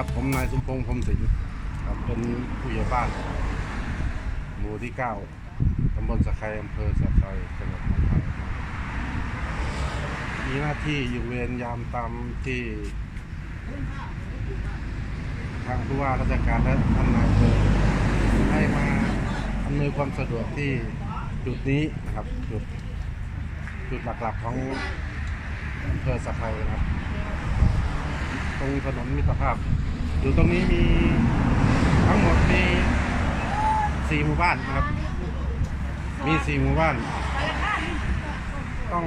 ครับผมนายสมพงษ์พรมศิลป์ครับเป็นผู้ใหญ่บ้าน หมู่ที่เก้าตำบลสะไครอำเภอสะไครจังหวัดหนองคายมีหน้าที่อยู่เวรยามตามที่ทางผู้ว่าราชการและท่านนายอำเภอให้มาอำนวยความสะดวกที่จุดนี้นะครับ จุดจุดหลักๆของอำเภอสะไครนะครับ ตรงถนนมิตรภาพ อยู่ตรงนี้มีทั้งหมดมีสี่หมู่บ้านนะครับ มีสี่หมู่บ้าน ต้อง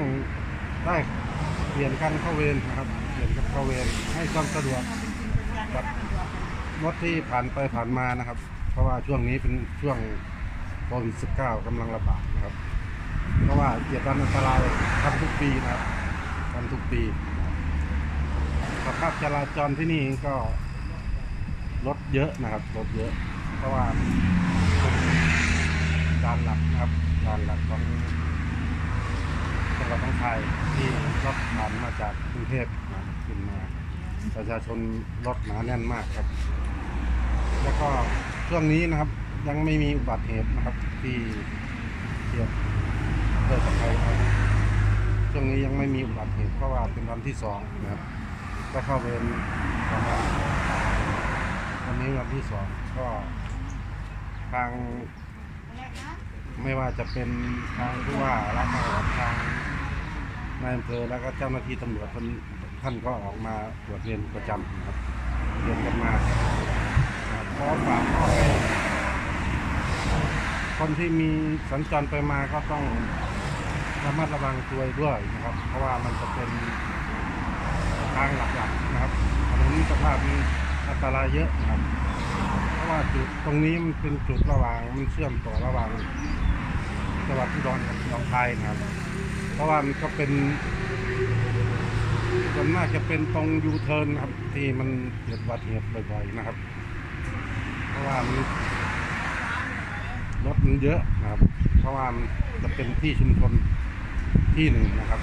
ได้เปลี่ยนกันเข้าเวรนะครับ เปลี่ยนกันเข้าเวรให้ความสะดวกกับรถที่ผ่านไปผ่านมานะครับ เพราะว่าช่วงนี้เป็นช่วงโควิด -19 กำลังระบาดนะครับ เพราะว่าเกิดการอันตรายทำทุกปีนะครับทำทุกปี สภาพจราจรที่นี่ก็รถเยอะนะครับรถเยอะ เพราะว่าเป็นการหลักนะครับการหลักของจังหวัดหนองคายที่รถผ่านมาจากกรุงเทพนะขึ้นมา ประชาชนรถหนาแน่นมากครับ แล้วก็ช่วงนี้นะครับยังไม่มีอุบัติเหตุนะครับ ที่เทียบเพื่อกับใครครับช่วงนี้ยังไม่มีอุบัติเหตุเพราะว่าเป็นวันที่สองนะครับ ก็เข้าเวรสองวันวันนี้วันที่สองก็ทาง ไม่ว่าจะเป็นทางผู้ว่าและก็ทางนายอำเภอแล้วก็เจ้าหน้าที่ตำรวจท่านท่านก็ออกมาตรวจเรียนประจำนะครับเรียนกันมาครับขอฝากข้อให้คนที่มีสัญจรไปมาก็ต้องระมัดระวังตัวด้วยนะครับ เพราะว่ามันจะเป็น ทางหลักๆนะครับถนนมิตรภาพมีอันตรายเยอะนะครับ เพราะว่าจุดตรงนี้มันเป็นจุดระหว่างมันเชื่อมต่อระหว่างจังหวัดอุดรกับหนองคายนะครับ เพราะว่ามันก็เป็นส่วนมากจะเป็นตรงยูเทิร์นนะครับ ที่มันเกิดอุบัติเหตุบ่อยๆนะครับ เพราะว่ามันรถมันเยอะนะครับ เพราะว่ามันจะเป็นที่ชุมชนที่หนึ่งนะครับ